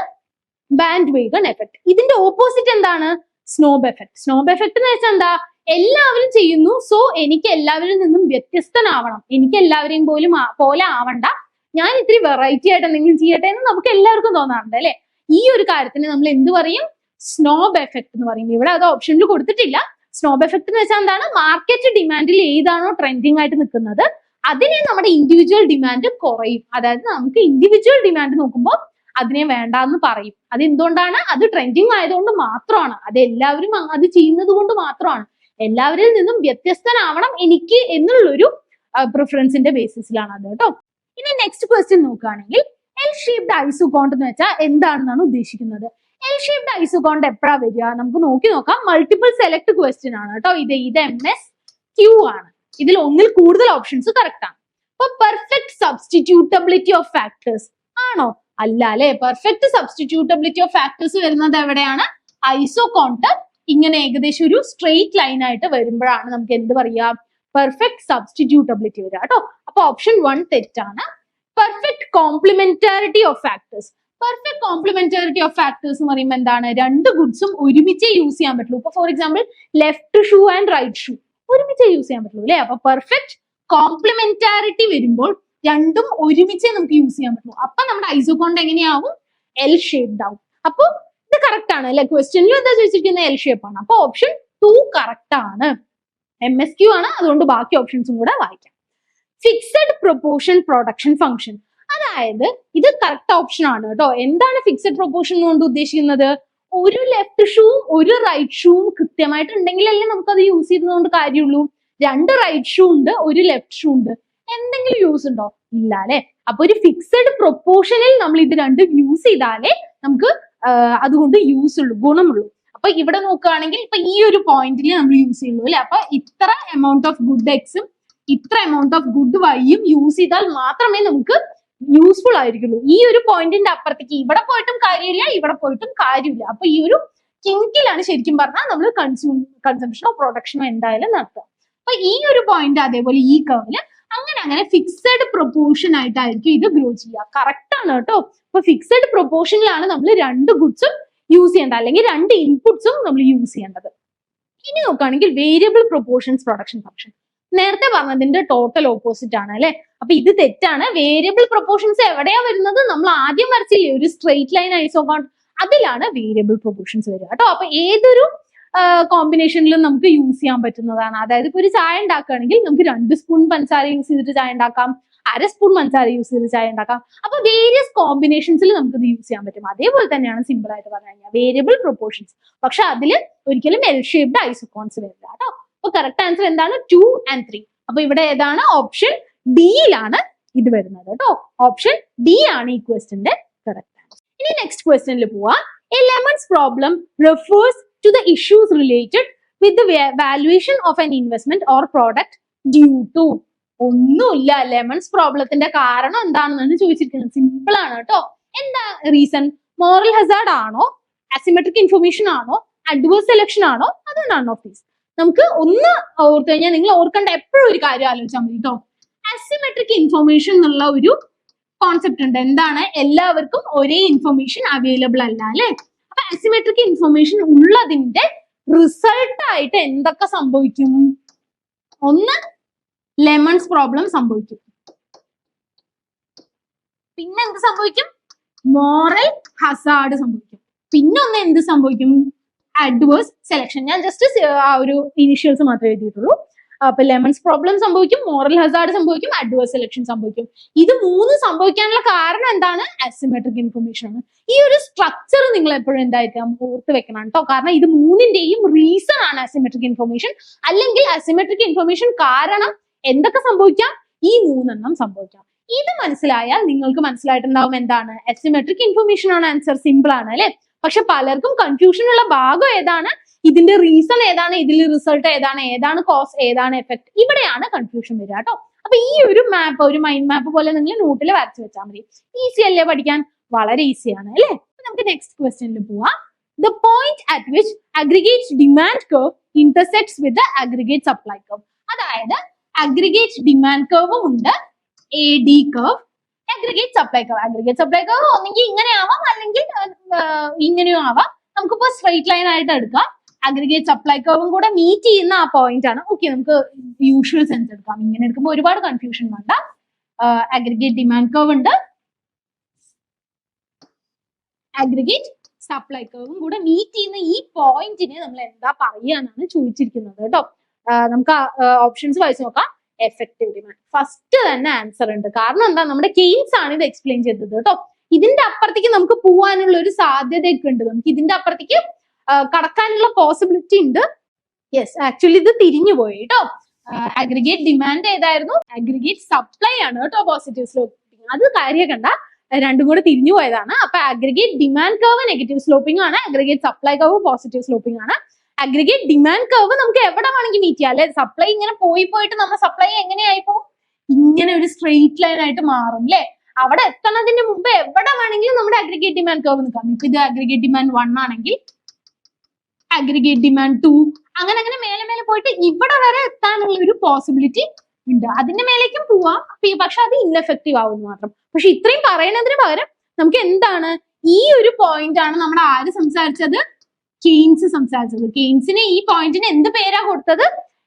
ബാൻഡ് വേഗൺ എഫക്ട് ഇതിന്റെ ഓപ്പോസിറ്റ് എന്താണ്? സ്നോബ് എഫക്ട് സ്നോബ് എഫക്ട് എന്ന് വെച്ചാൽ എന്താ? എല്ലാവരും ചെയ്യുന്നു. സോ എനിക്ക് എല്ലാവരിൽ നിന്നും വ്യത്യസ്തനാവണം. എനിക്ക് എല്ലാവരെയും പോലും പോലെ ആവണ്ട. ഞാൻ ഇത്തിരി വെറൈറ്റി ആയിട്ട് എന്തെങ്കിലും ചെയ്യട്ടെ എന്ന് നമുക്ക് എല്ലാവർക്കും തോന്നാറുണ്ട് അല്ലെ? ഈ ഒരു കാര്യത്തിന് നമ്മൾ എന്ത് പറയും? സ്നോബ് എഫക്ട് എന്ന് പറയും. ഇവിടെ അത് ഓപ്ഷനിൽ കൊടുത്തിട്ടില്ല. സ്നോബ് എഫക്ട് എന്ന് വെച്ചാൽ എന്താണ്? മാർക്കറ്റ് ഡിമാൻഡിൽ ഏതാണോ ട്രെൻഡിങ് ആയിട്ട് നിൽക്കുന്നത് അതിനെ നമ്മുടെ ഇൻഡിവിജ്വൽ ഡിമാൻഡ് കുറയും. അതായത് നമുക്ക് ഇൻഡിവിജ്വൽ ഡിമാൻഡ് നോക്കുമ്പോൾ അതിനെ വേണ്ട എന്ന് പറയും. അത് എന്തുകൊണ്ടാണ് അത് ട്രെൻഡിങ് ആയതുകൊണ്ട് മാത്രമാണ്. അത് എല്ലാവരും അത് ചെയ്യുന്നത് കൊണ്ട് മാത്രമാണ്. എല്ലാവരിൽ നിന്നും വ്യത്യസ്തനാവണം എനിക്ക് എന്നുള്ളൊരു പ്രിഫറൻസിന്റെ ബേസിസിലാണ് അത് കേട്ടോ. ഇനി നെക്സ്റ്റ് ക്വസ്റ്റ്യൻ നോക്കുകയാണെങ്കിൽ എൽ ഷേപ്ഡ് ഐസോകോണ്ട് എന്ന് വെച്ചാൽ എന്താണെന്നാണ് ഉദ്ദേശിക്കുന്നത്? എൽ ഷേപ്ഡ് ഐസോകോണ്ട് എപ്പോഴാ വരിക? നമുക്ക് നോക്കി നോക്കാം. മൾട്ടിപ്പിൾ സെലക്ട് ക്വസ്റ്റ്യൻ ആണ് കേട്ടോ ഇത്. ഇത് എം എസ് ക്യൂ ആണ്. ഇതിൽ ഒന്നിൽ കൂടുതൽ ഓപ്ഷൻസ് കറക്റ്റ് ആണ്. അപ്പൊ പെർഫെക്റ്റ് സബ്സ്റ്റിറ്റ്യൂട്ടബിലിറ്റി ഓഫ് ഫാക്ടേഴ്സ് ആണോ? അല്ല അല്ലെ? പെർഫെക്റ്റ് സബ്സ്റ്റിറ്റ്യൂട്ടബിലിറ്റി ഓഫ് ഫാക്ടേഴ്സ് വരുന്നത് എവിടെയാണ്? ഐസോ കോണ്ടർ ഇങ്ങനെ ഏകദേശം ഒരു സ്ട്രെയിറ്റ് ലൈൻ ആയിട്ട് വരുമ്പോഴാണ് നമുക്ക് എന്ത് പറയാ? പെർഫെക്റ്റ് സബ്സ്റ്റിറ്റ്യൂട്ടബിലിറ്റി വരിക കേട്ടോ. അപ്പൊ ഓപ്ഷൻ വൺ തെറ്റാണ്. Perfect complementarity of factors perfect complementarity of factors എന്ന് പറയുമ്പോൾ എന്താണ്? രണ്ട് ഗുഡ്സും ഒരുമിച്ച് യൂസ് ചെയ്യാൻ പറ്റുള്ളൂ. ഇപ്പൊ for example left shoe and right shoe ഒരുമിച്ച് യൂസ് ചെയ്യാൻ പറ്റുള്ളൂ അല്ലെ? അപ്പൊ പെർഫെക്റ്റ് കോംപ്ലിമെന്റാരിറ്റി വരുമ്പോൾ രണ്ടും ഒരുമിച്ച് നമുക്ക് യൂസ് ചെയ്യാൻ പറ്റുള്ളൂ. അപ്പൊ നമ്മുടെ ഐസോകോണ്ട് എങ്ങനെയാവും? എൽ ഷേപ്ഡ് ആവും. അപ്പൊ ഇത് കറക്റ്റ് ആണ് അല്ലെ? ക്വസ്റ്റ്യനിൽ എന്താ ചോദിച്ചിരിക്കുന്നത്? എൽ ഷേപ്പ് ആണ്. അപ്പൊ ഓപ്ഷൻ ടു കറക്റ്റ് ആണ്. എം എസ് ക്യു ആണ്. അതുകൊണ്ട് ബാക്കി ഓപ്ഷൻസും കൂടെ വായിക്കാം. ഫിക്സഡ് പ്രൊപ്പോർഷൻ പ്രൊഡക്ഷൻ ഫംഗ്ഷൻ അതായത് ഇത് കറക്റ്റ് ഓപ്ഷൻ ആണ് കേട്ടോ. എന്താണ് ഫിക്സഡ് പ്രൊപ്പോർഷൻ കൊണ്ട് ഉദ്ദേശിക്കുന്നത്? ഒരു ലെഫ്റ്റ് ഷൂവും ഒരു റൈറ്റ് ഷൂവും കൃത്യമായിട്ട് ഉണ്ടെങ്കിലല്ലേ അത് യൂസ് ചെയ്തതുകൊണ്ട് കാര്യമുള്ളൂ. രണ്ട് റൈറ്റ് ഷൂ ഉണ്ട് ഒരു ലെഫ്റ്റ് ഷൂ ഉണ്ട്. എന്തെങ്കിലും യൂസ് ഉണ്ടോ? ഇല്ല അല്ലെ? അപ്പൊ ഒരു ഫിക്സഡ് പ്രൊപ്പോർഷനിൽ നമ്മൾ ഇത് രണ്ടും യൂസ് ചെയ്താലേ നമുക്ക് അതുകൊണ്ട് യൂസ് ഉള്ളൂ ഗുണമുള്ളൂ. അപ്പൊ ഇവിടെ നോക്കുകയാണെങ്കിൽ ഇപ്പൊ ഈ ഒരു പോയിന്റിൽ നമ്മൾ യൂസ് ചെയ്യുള്ളൂ അല്ലെ? അപ്പൊ ഇത്ര എമൗണ്ട് ഓഫ് ഗുഡ് എക്സും ഇത്ര എമൗണ്ട് ഓഫ് ഗുഡ് വൈയും യൂസ് ചെയ്താൽ മാത്രമേ നമുക്ക് യൂസ്ഫുൾ ആയിരിക്കുന്നു. ഈ ഒരു പോയിന്റിന്റെ അപ്പുറത്തേക്ക് ഇവിടെ പോയിട്ടും കാര്യമില്ല ഇവിടെ പോയിട്ടും കാര്യമില്ല. അപ്പൊ ഈ ഒരു കിങ്കിലാണ് ശരിക്കും പറഞ്ഞാൽ നമ്മൾ കൺസ്യൂം കൺസംഷനോ പ്രൊഡക്ഷനോ എന്തായാലും നടത്തുക. അപ്പൊ ഈ ഒരു പോയിന്റ് അതേപോലെ ഈ കർവിൽ അങ്ങനെ അങ്ങനെ ഫിക്സഡ് പ്രൊപ്പോർഷൻ ആയിട്ടായിരിക്കും ഇത് ഗ്രോ ചെയ്യുക. കറക്റ്റ് ആണ് കേട്ടോ. അപ്പൊ ഫിക്സഡ് പ്രൊപ്പോർഷനിലാണ് നമ്മൾ രണ്ട് ഗുഡ്സും യൂസ് ചെയ്യേണ്ടത്. അല്ലെങ്കിൽ രണ്ട് ഇൻപുട്സും നമ്മൾ യൂസ് ചെയ്യേണ്ടത്. ഇനി നോക്കുകയാണെങ്കിൽ വേരിയബിൾ പ്രൊപ്പോർഷൻസ് പ്രൊഡക്ഷൻ ഫംഗ്ഷൻ നേരത്തെ പറഞ്ഞതിന്റെ ടോട്ടൽ ഓപ്പോസിറ്റ് ആണ് അല്ലെ? അപ്പൊ ഇത് തെറ്റാണ്. വേരിയബിൾ പ്രൊപ്പോർഷൻസ് എവിടെയാ വരുന്നത്? നമ്മൾ ആദ്യം വരച്ചില്ലേ ഒരു സ്ട്രെയിറ്റ് ലൈൻ ഐസോകോൺ അതിലാണ് വേരിയബിൾ പ്രൊപ്പോർഷൻസ് വരിക കേട്ടോ. അപ്പൊ ഏതൊരു കോമ്പിനേഷനിലും നമുക്ക് യൂസ് ചെയ്യാൻ പറ്റുന്നതാണ്. അതായത് ഇപ്പൊ ഒരു ചായ ഉണ്ടാക്കുകയാണെങ്കിൽ നമുക്ക് രണ്ട് സ്പൂൺ പഞ്ചസാര യൂസ് ചെയ്തിട്ട് ചായ ഉണ്ടാക്കാം. അര സ്പൂൺ പഞ്ചസാര യൂസ് ചെയ്ത് ചായ ഉണ്ടാക്കാം. അപ്പൊ വേരിയസ് കോമ്പിനേഷൻസിൽ നമുക്ക് ഇത് യൂസ് ചെയ്യാൻ പറ്റും. അതേപോലെ തന്നെയാണ് സിമ്പിൾ ആയിട്ട് പറഞ്ഞു കഴിഞ്ഞാൽ വേരിയബിൾ പ്രൊപ്പോർഷൻസ് പക്ഷെ അതിൽ ഒരിക്കലും എൽ ഷേപ്ഡ് ഐസോകോൺസ് വരില്ല കേട്ടോ. അപ്പൊ കറക്റ്റ് ആൻസർ എന്താണ്? ടു ആൻഡ് ത്രീ അപ്പൊ ഇവിടെ ഏതാണ്? ഓപ്ഷൻ ഡിയിലാണ് ഇത് വരുന്നത് കേട്ടോ ഓപ്ഷൻ ഡി ആണ് ഈ ക്വസ്റ്റിന്റെ കറക്റ്റ് ഇനി നെക്സ്റ്റ് ക്വസ്റ്റ്യനിൽ പോവാ. A lemons problem refers to the issues related with valuation of an investment or product due to ഒന്നുമില്ല. ലെമൺസ് പ്രോബ്ലത്തിന്റെ കാരണം എന്താണെന്നാണ് ചോദിച്ചിരിക്കുന്നത് സിമ്പിൾ ആണ് കേട്ടോ എന്താ റീസൺ മോറൽ ഹസാർഡ് ആണോ? അസിമെട്രിക് ഇൻഫർമേഷൻ ആണോ? അഡ്വേഴ്സ് സെലക്ഷൻ ആണോ? അത് നൺ ഓഫ് ദീസ് നമുക്ക് ഒന്ന് ഓർത്തു കഴിഞ്ഞാൽ നിങ്ങൾ ഓർക്കേണ്ട എപ്പോഴും ഒരു കാര്യം ആലോചിച്ചാൽ മതി കേട്ടോ അസിമെട്രിക് ഇൻഫർമേഷൻ എന്നുള്ള ഒരു കോൺസെപ്റ്റ് ഉണ്ട്. എന്താണ്? എല്ലാവർക്കും ഒരേ ഇൻഫർമേഷൻ അവൈലബിൾ അല്ല അല്ലെ? അപ്പൊ അസിമെട്രിക് ഇൻഫർമേഷൻ ഉള്ളതിന്റെ റിസൾട്ട് ആയിട്ട് എന്തൊക്കെ സംഭവിക്കും? ഒന്ന് ലെമൺസ് പ്രോബ്ലം സംഭവിക്കും. പിന്നെ എന്ത് സംഭവിക്കും? മോറൽ ഹസാർഡ് സംഭവിക്കും. പിന്നെ ഒന്ന് എന്ത് സംഭവിക്കും? അഡ്വേഴ്സ് സെലക്ഷൻ ഞാൻ ജസ്റ്റ് ആ ഒരു ഇനിഷ്യൽസ് മാത്രമേ എഴുതിയിട്ടുള്ളൂ. അപ്പൊ ലെമൺസ് പ്രോബ്ലം സംഭവിക്കും മോറൽ ഹസാർഡ് സംഭവിക്കും അഡ്വേഴ്സ് സെലക്ഷൻ സംഭവിക്കും. ഇത് മൂന്ന് സംഭവിക്കാനുള്ള കാരണം എന്താണ്? അസിമെട്രിക് ഇൻഫർമേഷൻ ആണ്. ഈ ഒരു സ്ട്രക്ചർ നിങ്ങൾ എപ്പോഴും എന്തായിരിക്കാം ഓർത്ത് വെക്കണം കേട്ടോ. കാരണം ഇത് മൂന്നിന്റെയും റീസൺ ആണ് അസിമെട്രിക് ഇൻഫർമേഷൻ അല്ലെങ്കിൽ അസിമെട്രിക് ഇൻഫർമേഷൻ കാരണം എന്തൊക്കെ സംഭവിക്കാം? ഈ മൂന്നെണ്ണം സംഭവിക്കാം. ഇത് മനസ്സിലായാൽ നിങ്ങൾക്ക് മനസ്സിലായിട്ടുണ്ടാവും എന്താണ്? അസിമെട്രിക് ഇൻഫർമേഷൻ ആണ് ആൻസർ സിമ്പിൾ ആണ് അല്ലെ? പക്ഷെ പലർക്കും കൺഫ്യൂഷൻ ഉള്ള ഭാഗം ഏതാണ്? ഇതിന്റെ റീസൺ ഏതാണ്? ഇതിൽ റിസൾട്ട് ഏതാണ്? ഏതാണ് കോസ് ഏതാണ് എഫക്ട് ഇവിടെയാണ് കൺഫ്യൂഷൻ വരിക കേട്ടോ അപ്പൊ ഈ ഒരു മാപ്പ് ഒരു മൈൻഡ് മാപ്പ് പോലെ നിങ്ങൾ നോട്ടിൽ വരച്ചു വെച്ചാൽ മതി. ഈസി അല്ലേ പഠിക്കാൻ? വളരെ ഈസിയാണ് അല്ലേ? അല്ലെ നമുക്ക് നെക്സ്റ്റ് ക്വസ്റ്റ്യനിൽ പോവാം. The point at which aggregate demand curve intersects with aggregate supply curve അതായത് അഗ്രിഗേറ്റ് ഡിമാൻഡ് കർവും ഉണ്ട് A D curve aggregate supply curve aggregate supply curve ഒന്നെങ്കിൽ ഇങ്ങനെ ആവാം അല്ലെങ്കിൽ ഇങ്ങനെയും ആവാം. നമുക്കിപ്പോ സ്ട്രൈറ്റ് ലൈൻ ആയിട്ട് എടുക്കാം. അഗ്രിഗേറ്റ് സപ്ലൈ കർവും കൂടെ മീറ്റ് ചെയ്യുന്ന ആ പോയിന്റ് ആണ്. ഓക്കെ നമുക്ക് യൂഷ്വൽ സെൻസ് എടുക്കാം. ഇങ്ങനെ എടുക്കുമ്പോൾ ഒരുപാട് കൺഫ്യൂഷൻ വേണ്ട. അഗ്രിഗേറ്റ് ഡിമാൻഡ് കർവ് ഉണ്ട്. അഗ്രിഗേറ്റ് സപ്ലൈ കർവും കൂടെ മീറ്റ് ചെയ്യുന്ന ഈ പോയിന്റിനെ നമ്മൾ എന്താ പറയാന്നാണ് ചോദിച്ചിരിക്കുന്നത് കേട്ടോ. നമുക്ക് ഓപ്ഷൻസ് വായിച്ച് നോക്കാം. എഫക്റ്റീവ് ഡിമാൻഡ് ഫസ്റ്റ് തന്നെ ആൻസർ ഉണ്ട്. കാരണം എന്താ? നമ്മുടെ കെയ്ൻസ് ആണ് ഇത് എക്സ്പ്ലെയിൻ ചെയ്തത് കേട്ടോ. ഇതിന്റെ അപ്പുറത്തേക്ക് നമുക്ക് പോവാനുള്ള ഒരു സാധ്യതയൊക്കെ ഉണ്ട്. നമുക്ക് ഇതിന്റെ അപ്പുറത്തേക്ക് കടക്കാനുള്ള പോസിബിലിറ്റി ഉണ്ട്. യെസ് ആക്ച്വലി ഇത് തിരിഞ്ഞു പോയി കേട്ടോ അഗ്രിഗേറ്റ് ഡിമാൻഡ് ഏതായിരുന്നു? അഗ്രിഗേറ്റ് സപ്ലൈ ആണ് കേട്ടോ പോസിറ്റീവ് സ്ലോപ്പിംഗ് അത് കാര്യം കണ്ട രണ്ടും കൂടെ തിരിഞ്ഞു പോയതാണ്. അപ്പൊ aggregate demand curve negative sloping ആണ്. Aggregate supply curve positive sloping ആണ്. അഗ്രിഗേറ്റ് ഡിമാൻഡ് കർവ് നമുക്ക് എവിടെ വേണമെങ്കിൽ മീറ്റ് ചെയ്യാം അല്ലെ? സപ്ലൈ ഇങ്ങനെ പോയി പോയിട്ട് നമ്മുടെ സപ്ലൈ എങ്ങനെയായിപ്പോ ഇങ്ങനെ ഒരു സ്ട്രെയിറ്റ് ലൈൻ ആയിട്ട് മാറും അല്ലെ? അവിടെ എത്തണതിന് മുമ്പ് എവിടെ വേണമെങ്കിലും നമ്മുടെ അഗ്രിഗേറ്റ് ഡിമാൻഡ് കർവ് നിൽക്കാം. ഇപ്പൊ ഇത് അഗ്രിഗേറ്റ് ഡിമാൻഡ് വൺ ആണെങ്കിൽ അഗ്രിഗേറ്റ് ഡിമാൻഡ് ടു അങ്ങനെ അങ്ങനെ മേലെ മേലെ പോയിട്ട് ഇവിടെ വരെ എത്താനുള്ള ഒരു പോസിബിലിറ്റി ഉണ്ട്. അതിന്റെ മേലേക്കും പോവാം. പക്ഷെ അത് ഇൻഎഫക്റ്റീവ് ആവുന്നു മാത്രം. പക്ഷെ ഇത്രയും പറയുന്നതിന് പകരം നമുക്ക് എന്താണ്? ഈ ഒരു പോയിന്റ് ആണ് നമ്മൾ ആര് സംസാരിച്ചത്? കെയ്ൻസ് സംസാരിച്ചത്. കെയ്ൻസിന് ഈ പോയിന്റിന് എന്ത് പേരാ കൊടുത്തത്?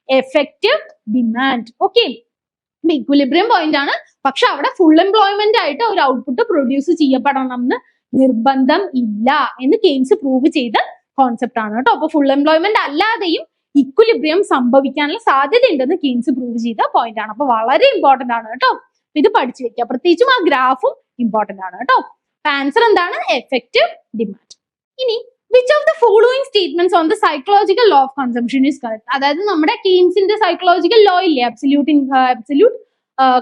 Effective demand okay equilibrium point ആണ്. പക്ഷെ അവിടെ ഫുൾ എംപ്ലോയ്മെന്റ് ആയിട്ട് ഒരു ഔട്ട്പുട്ട് പ്രൊഡ്യൂസ് ചെയ്യപ്പെടണം എന്ന് നിർബന്ധം ഇല്ല എന്ന് കെയ്ൻസ് പ്രൂവ് ചെയ്ത കോൺസെപ്റ്റ് ആണ് കേട്ടോ. അപ്പൊ ഫുൾ എംപ്ലോയ്മെന്റ് അല്ലാതെയും ഇക്വലിബ്രിയം സംഭവിക്കാനുള്ള സാധ്യത ഉണ്ടെന്ന് കീൻസ് പ്രൂവ് ചെയ്ത പോയിന്റ് ആണ്. അപ്പൊ വളരെ ഇമ്പോർട്ടന്റ് ആണ് കേട്ടോ. ഇത് പഠിച്ചു വെക്കുക പ്രത്യേകിച്ചും ആ ഗ്രാഫും ഇമ്പോർട്ടന്റ് ആണ് കേട്ടോ. ആൻസർ എന്താണ്? എഫക്റ്റീവ് ഡിമാൻഡ് ഇനി which of the following statements on the psychological law of consumption is correct അതായത് നമ്മുടെ കീൻസിന്റെ സൈക്കോളജിക്കൽ ലോ ഇല്ലേ? അബ്സല്യൂട്ട് അബ്സല്യൂട്ട്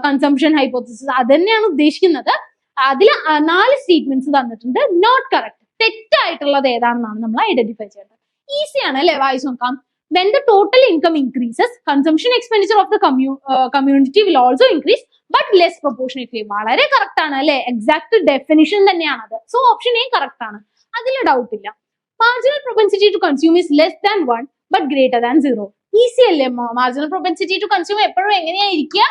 കൺസംഷൻ ഹൈപ്പോസിസ് അത് തന്നെയാണ് ഉദ്ദേശിക്കുന്നത്. അതിൽ നാല് സ്റ്റേറ്റ്മെന്റ്സ് തന്നിട്ടുണ്ട്. നോട്ട് കറക്റ്റ് തെറ്റായിട്ടുള്ളത് ഏതാണെന്നാണ് നമ്മൾ ഐഡന്റിഫൈ ചെയ്യേണ്ടത്. ഈസി ആണ് അല്ലെ? വായിച്ചു നോക്കാം. When the total income increases consumption expenditure of the community will also increase but less proportionately വളരെ കറക്റ്റ് ആണ് അല്ലെ? എക്സാക്ട് ഡെഫിനിഷൻ തന്നെയാണ് അത്. സോ ഓപ്ഷൻ എ കറക്റ്റ് ആണ്. അതിൽ ഡൗട്ട് ഇല്ല. Marginal propensity to consume is less than one but greater than zero easy അല്ലേ? Marginal propensity to consume എപ്പോഴും എങ്ങനെയാ ഇരിക്കുക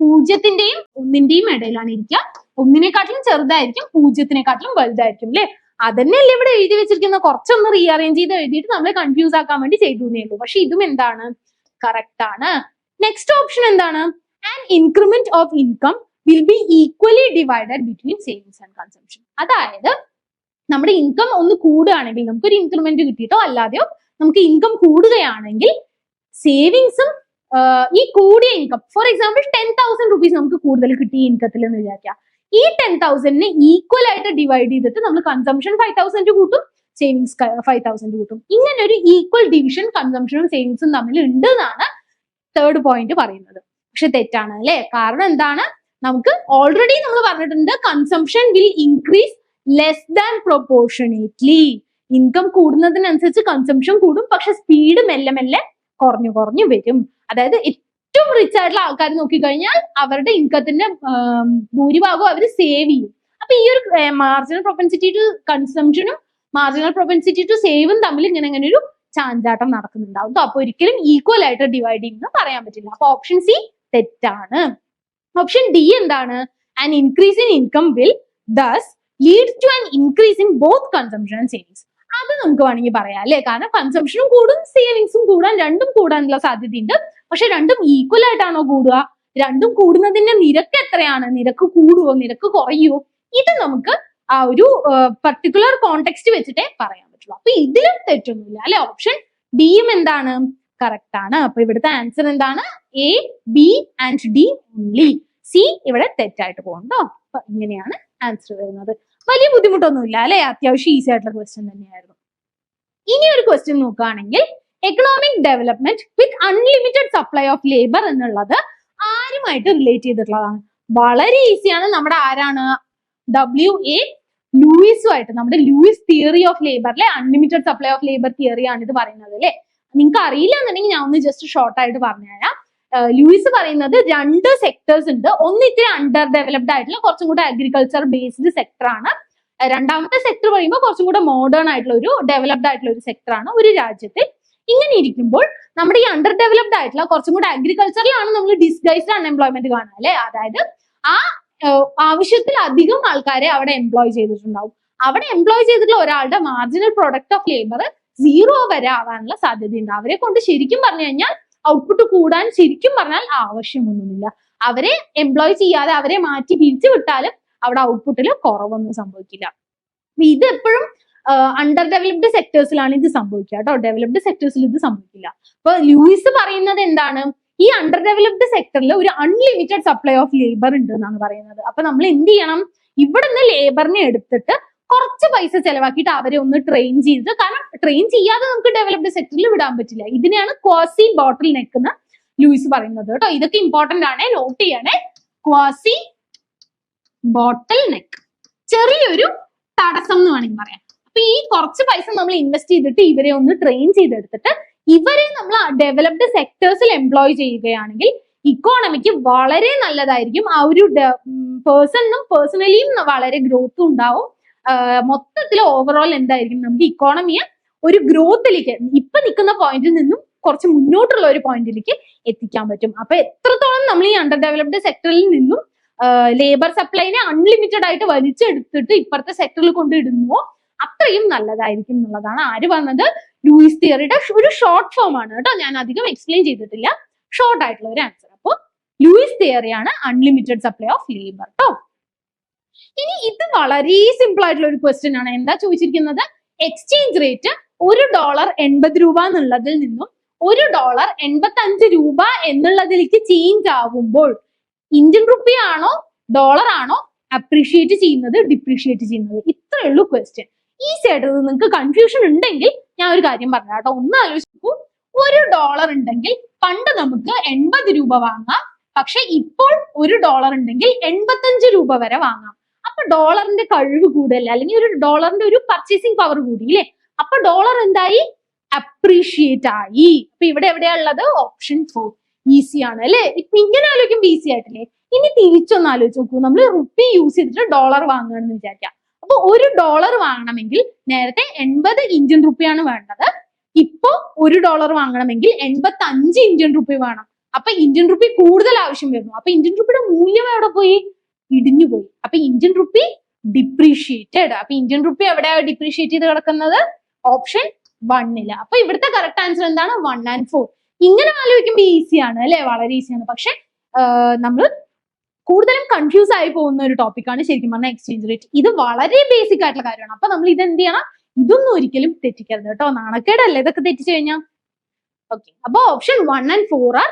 പൂജ്യത്തിന്റെയും ഒന്നിന്റെയും ഇടയിലാണ് ഇരിക്കുക ഒന്നിനെക്കാട്ടിലും ചെറുതായിരിക്കും പൂജ്യത്തിനെക്കാട്ടിലും വലുതായിരിക്കും അല്ലെ? അതന്നെയല്ലേ ഇവിടെ എഴുതി വെച്ചിരിക്കുന്ന കുറച്ചൊന്ന് റീഅറേഞ്ച് ചെയ്ത് എഴുതിയിട്ട് നമ്മളെ കൺഫ്യൂസ് ആക്കാൻ വേണ്ടി ചെയ്തു എന്നേ ഉള്ളൂ. പക്ഷെ ഇതും എന്താണ്? കറക്റ്റ് ആണ്. നെക്സ്റ്റ് ഓപ്ഷൻ എന്താണ്? And increment of income will be equally divided between savings and consumption അതായത് നമ്മുടെ ഇൻകം ഒന്ന് കൂടുകയാണെങ്കിൽ നമുക്ക് ഒരു ഇൻക്രിമെന്റ് കിട്ടിയിട്ടോ അല്ലാതെയോ നമുക്ക് ഇൻകം കൂടുകയാണെങ്കിൽ സേവിങ്സും ഈ കൂടിയ income for example ten thousand rupees നമുക്ക് കൂടുതൽ കിട്ടി ഇൻകത്തിൽ എന്ന് വിചാരിക്കാം ഈ ടെൻ തൗസൻഡിനെ ഈക്വൽ ആയിട്ട് ഡിവൈഡ് ചെയ്തിട്ട് നമ്മൾ കൺസംഷൻ ഫൈവ് തൗസൻഡ് കൂട്ടും സേവിങ്സ് ഫൈവ് തൗസൻഡ് കൂട്ടും. ഇങ്ങനെ ഒരു ഈക്വൽ ഡിവിഷൻ കൺസംഷനും സേവിങ്സും തമ്മിൽ ഉണ്ട് എന്നാണ് തേർഡ് പോയിന്റ് പറയുന്നത്. പക്ഷെ തെറ്റാണ് അല്ലെ? കാരണം എന്താണ്? നമുക്ക് ഓൾറെഡി നമ്മൾ പറഞ്ഞിട്ടുണ്ട് consumption will increase less than proportionately income കൂടുന്നതിനനുസരിച്ച് കൺസംഷൻ കൂടും പക്ഷെ സ്പീഡ് മെല്ലെ മെല്ലെ കുറഞ്ഞു കുറഞ്ഞു വരും. അതായത് ഏറ്റവും റിച്ച് ആയിട്ടുള്ള ആൾക്കാർ നോക്കിക്കഴിഞ്ഞാൽ അവരുടെ ഇൻകത്തിന്റെ ഭൂരിഭാഗവും അവർ സേവ് ചെയ്യും. അപ്പൊ ഈ ഒരു മാർജിനൽ പ്രൊപ്പൻസിറ്റി ടു കൺസംഷനും മാർജിനൽ പ്രൊപ്പൻസിറ്റി ടു സേവും തമ്മിൽ ഇങ്ങനെ ഇങ്ങനെ ഒരു ചാഞ്ചാട്ടം നടക്കുന്നുണ്ടാവും. അപ്പൊ ഒരിക്കലും ഈക്വൽ ആയിട്ട് ഡിവൈഡ് ചെയ്യുന്നു പറയാൻ പറ്റില്ല. അപ്പൊ ഓപ്ഷൻ സി തെറ്റാണ്. ഓപ്ഷൻ ഡി എന്താണ്? An increase in income will thus lead to an increase in both consumption and savings അത് നമുക്ക് വേണമെങ്കിൽ പറയാം അല്ലെ? കാരണം കൺസംഷനും കൂടും സേവിങ്സും കൂടാൻ രണ്ടും കൂടാനുള്ള സാധ്യതയുണ്ട്. പക്ഷെ രണ്ടും ഈക്വൽ ആയിട്ടാണോ കൂടുക? രണ്ടും കൂടുന്നതിന്റെ നിരക്ക് എത്രയാണ്? നിരക്ക് കൂടുവോ? നിരക്ക് കുറയുവോ? ഇത് നമുക്ക് ആ ഒരു പർട്ടിക്കുലർ കോണ്ടെക്സ്റ്റ് വെച്ചിട്ടേ പറയാൻ പറ്റുള്ളൂ. അപ്പൊ ഇതിലും തെറ്റൊന്നുമില്ല അല്ലെ? ഓപ്ഷൻ ഡിയും എന്താണ്? കറക്റ്റ് ആണ്. അപ്പൊ ഇവിടുത്തെ ആൻസർ എന്താണ്? A B and D only C ഇവിടെ തെറ്റായിട്ട് പോകുന്നുണ്ടോ അപ്പൊ ഇങ്ങനെയാണ് ആൻസർ വരുന്നത്. വലിയ ബുദ്ധിമുട്ടൊന്നുമില്ല അല്ലെ? അത്യാവശ്യം ഈസി ആയിട്ടുള്ള ക്വസ്റ്റ്യൻ തന്നെയായിരുന്നു. ഇനി ഒരു ക്വസ്റ്റ്യൻ നോക്കുകയാണെങ്കിൽ economic development with unlimited supply of labour എന്നുള്ളത് ആരുമായിട്ട് റിലേറ്റ് ചെയ്തിട്ടുള്ളതാണ്. വളരെ ഈസിയാണ് നമ്മുടെ ആരാണ്? ഡബ്ല്യു എ ലൂയിസുമായിട്ട് നമ്മുടെ Lewis theory of ലേബറിലെ unlimited supply of labour theory ആണ് ഇത് പറയുന്നത് അല്ലെ? നിങ്ങൾക്ക് അറിയില്ല എന്നുണ്ടെങ്കിൽ ഞാൻ ഒന്ന് ജസ്റ്റ് ഷോർട്ട് ആയിട്ട് പറഞ്ഞുതരാം ലൂയിസ് പറയുന്നത് രണ്ട് സെക്ടേഴ്സ് ഉണ്ട്. ഒന്ന് ഇത്തിരി അണ്ടർ ഡെവലപ്ഡ് ആയിട്ടുള്ള കുറച്ചും കൂടെ അഗ്രികൾച്ചർ ബേസ്ഡ് സെക്ടർ ആണ്. രണ്ടാമത്തെ സെക്ടർ പറയുമ്പോൾ കുറച്ചും കൂടെ മോഡേൺ ആയിട്ടുള്ള ഒരു ഡെവലപ്ഡ് ആയിട്ടുള്ള ഒരു സെക്ടർ ആണ് ഒരു രാജ്യത്തിൽ. ഇങ്ങനെ ഇരിക്കുമ്പോൾ നമ്മുടെ ഈ അണ്ടർ ഡെവലപ്ഡ് ആയിട്ടുള്ള കുറച്ചും കൂടെ അഗ്രികൾച്ചറിലാണ് നമ്മൾ ഡിസ്ഗൈസ്ഡ് അൺഎംപ്ലോയ്മെന്റ് കാണുക അല്ലെ? അതായത് ആ ആവശ്യത്തിൽ അധികം ആൾക്കാരെ അവിടെ എംപ്ലോയ് ചെയ്തിട്ടുണ്ടാവും. അവിടെ എംപ്ലോയ് ചെയ്തിട്ടുള്ള ഒരാളുടെ marginal product of labour zero വരെ ആവാനുള്ള സാധ്യതയുണ്ട്. അവരെ കൊണ്ട് ശരിക്കും പറഞ്ഞു കഴിഞ്ഞാൽ ഔട്ട്പുട്ട് കൂടാൻ ശരിക്കും പറഞ്ഞാൽ ആവശ്യമൊന്നുമില്ല. അവരെ എംപ്ലോയ് ചെയ്യാതെ അവരെ മാറ്റി പിരിച്ചു വിട്ടാലും അവിടെ ഔട്ട്പുട്ടിൽ കുറവൊന്നും സംഭവിക്കില്ല. ഇത് എപ്പോഴും അണ്ടർ ഡെവലപ്ഡ് സെക്ടേഴ്സിലാണ് ഇത് സംഭവിക്കുക കേട്ടോ. ഡെവലപ്ഡ് സെക്ടേഴ്സിൽ ഇത് സംഭവിക്കില്ല. അപ്പൊ ലൂയിസ് പറയുന്നത് എന്താണ്? ഈ അണ്ടർ ഡെവലപ്ഡ് സെക്ടറിൽ ഒരു അൺലിമിറ്റഡ് സപ്ലൈ ഓഫ് ലേബർ ഉണ്ട് എന്നാണ് പറയുന്നത്. അപ്പൊ നമ്മൾ എന്ത് ചെയ്യണം? ഇവിടുന്ന് ലേബറിനെ എടുത്തിട്ട് കുറച്ച് പൈസ ചെലവാക്കിയിട്ട് അവരെ ഒന്ന് ട്രെയിൻ ചെയ്ത് കാരണം ട്രെയിൻ ചെയ്യാതെ നമുക്ക് ഡെവലപ്ഡ് സെക്ടറിൽ വിടാൻ പറ്റില്ല. ഇതിനെയാണ് ക്വാസി ബോട്ടിൽ നെക്ക് എന്ന് ലൂയിസ് പറയുന്നത് കേട്ടോ. ഇതൊക്കെ ഇമ്പോർട്ടന്റ് ആണ്. നോട്ട് ചെയ്യണേ. ക്വാസി ബോട്ടിൽ നെക്ക് ചെറിയൊരു തടസ്സം എന്ന് വേണമെങ്കിൽ പറയാം. അപ്പൊ ഈ കുറച്ച് പൈസ നമ്മൾ ഇൻവെസ്റ്റ് ചെയ്തിട്ട് ഇവരെ ഒന്ന് ട്രെയിൻ ചെയ്തെടുത്തിട്ട് ഇവരെ നമ്മൾ ഡെവലപ്ഡ് സെക്ടേഴ്സിൽ എംപ്ലോയ് ചെയ്യുകയാണെങ്കിൽ ഇക്കോണമിക്ക് വളരെ നല്ലതായിരിക്കും. ആ ഒരു പേഴ്സണിനും പേഴ്സണലിയും വളരെ ഗ്രോത്തും ഉണ്ടാവും. മൊത്തത്തിൽ ഓവറോൾ എന്തായിരിക്കും? നമുക്ക് ഇക്കോണമിയെ ഒരു ഗ്രോത്തിലേക്ക് ഇപ്പൊ നിൽക്കുന്ന പോയിന്റിൽ നിന്നും കുറച്ച് മുന്നോട്ടുള്ള ഒരു പോയിന്റിലേക്ക് എത്തിക്കാൻ പറ്റും. അപ്പൊ എത്രത്തോളം നമ്മൾ ഈ അണ്ടർ ഡെവലപ്ഡ് സെക്ടറിൽ നിന്നും ലേബർ സപ്ലൈനെ അൺലിമിറ്റഡ് ആയിട്ട് വലിച്ചെടുത്തിട്ട് ഇപ്പുറത്തെ സെക്ടറിൽ കൊണ്ടിടുന്നുവോ അത്രയും നല്ലതായിരിക്കും എന്നുള്ളതാണ് ആര് പറഞ്ഞത്? ലൂയിസ് തിയറിയുടെ ഒരു ഷോർട്ട് ഫോം ആണ് കേട്ടോ. ഞാൻ അധികം എക്സ്പ്ലെയിൻ ചെയ്തിട്ടില്ല. ഷോർട്ട് ആയിട്ടുള്ള ഒരു ആൻസർ അപ്പോൾ ലൂയിസ് തിയറിയാണ് അൺലിമിറ്റഡ് സപ്ലൈ ഓഫ് ലേബർ കേട്ടോ ഇനി ഇത് വളരെ സിമ്പിൾ ആയിട്ടുള്ള ഒരു ക്വസ്റ്റ്യൻ ആണ്. എന്താ ചോദിച്ചിരിക്കുന്നത്? എക്സ്ചേഞ്ച് റേറ്റ് ഒരു ഡോളർ എൺപത് രൂപ എന്നുള്ളതിൽ നിന്നും ഒരു ഡോളർ എൺപത്തി അഞ്ച് രൂപ എന്നുള്ളതിലേക്ക് ചേഞ്ച് ആവുമ്പോൾ ഇന്ത്യൻ റുപ്പി ആണോ? ഡോളർ ആണോ? അപ്രീഷിയേറ്റ് ചെയ്യുന്നത് ഡിപ്രീഷിയേറ്റ് ചെയ്യുന്നത്? ഇത്രയുള്ളൂ ക്വസ്റ്റ്യൻ ഈസി ആയിട്ട് നിങ്ങൾക്ക് കൺഫ്യൂഷൻ ഉണ്ടെങ്കിൽ ഞാൻ ഒരു കാര്യം പറഞ്ഞു കേട്ടോ. ഒന്ന് ആലോചിച്ച് ഒരു ഡോളർ ഉണ്ടെങ്കിൽ പണ്ട് നമുക്ക് എൺപത് രൂപ വാങ്ങാം. പക്ഷെ ഇപ്പോൾ ഒരു ഡോളർ ഉണ്ടെങ്കിൽ എൺപത്തഞ്ച് രൂപ വരെ വാങ്ങാം. അപ്പൊ ഡോളറിന്റെ കഴിവ് കൂടുതൽ അല്ലെങ്കിൽ ഒരു ഡോളറിന്റെ ഒരു പർച്ചേസിംഗ് പവർ കൂടി ഇല്ലേ? അപ്പൊ ഡോളർ എന്തായി? അപ്രീഷിയേറ്റ് ആയി. അപ്പൊ ഇവിടെ എവിടെയാ ഉള്ളത്? ഓപ്ഷൻ ഫോർ ഈസി ആണ് അല്ലെ? ഇപ്പൊ ഇങ്ങനെ ആലോചിക്കുമ്പോൾ ഈസി ആയിട്ടില്ലേ? ഇനി തിരിച്ചൊന്ന് ആലോചിച്ച് നോക്കൂ. നമ്മൾ റുപ്പി യൂസ് ചെയ്തിട്ട് ഡോളർ വാങ്ങുകയാണെന്ന് വിചാരിക്കാം. അപ്പൊ ഒരു ഡോളർ വാങ്ങണമെങ്കിൽ നേരത്തെ എൺപത് ഇന്ത്യൻ റുപ്പിയാണ് വേണ്ടത്. ഇപ്പോ ഒരു ഡോളർ വാങ്ങണമെങ്കിൽ എൺപത്തി അഞ്ച് ഇന്ത്യൻ റുപ്പി വേണം. അപ്പൊ ഇന്ത്യൻ റുപ്പി കൂടുതൽ ആവശ്യം വരുന്നു. അപ്പൊ ഇന്ത്യൻ റുപ്പിയുടെ മൂല്യം എവിടെ പോയി? ഇടിഞ്ഞു പോയി. അപ്പൊ ഇന്ത്യൻ റുപ്പി ഡിപ്രീഷിയേറ്റഡ് അപ്പൊ ഇന്ത്യൻ റുപ്പി എവിടെയാ ഡിപ്രീഷിയേറ്റ് ചെയ്ത് കിടക്കുന്നത്? ഓപ്ഷൻ വണ്ണിൽ അപ്പൊ ഇവിടുത്തെ കറക്റ്റ് ആൻസർ എന്താണ്? വൺ ആൻഡ് ഫോർ ഇങ്ങനെ ആലോചിക്കുമ്പോൾ ഈസിയാണ് അല്ലെ? വളരെ ഈസിയാണ് പക്ഷെ നമ്മൾ കൂടുതലും കൺഫ്യൂസ് ആയി പോകുന്ന ഒരു ടോപ്പിക്കാണ് ശരിക്കും പറഞ്ഞാൽ എക്സ്ചേഞ്ച് റേറ്റ് ഇത് വളരെ ബേസിക് ആയിട്ടുള്ള കാര്യമാണ്. അപ്പൊ നമ്മൾ ഇത് എന്ത് ചെയ്യണം? ഇതൊന്നും ഒരിക്കലും തെറ്റിക്കരുത് കേട്ടോ. നാണക്കേടല്ലേ ഇതൊക്കെ തെറ്റിച്ചു കഴിഞ്ഞാൽ ഓക്കെ അപ്പൊ option one and four are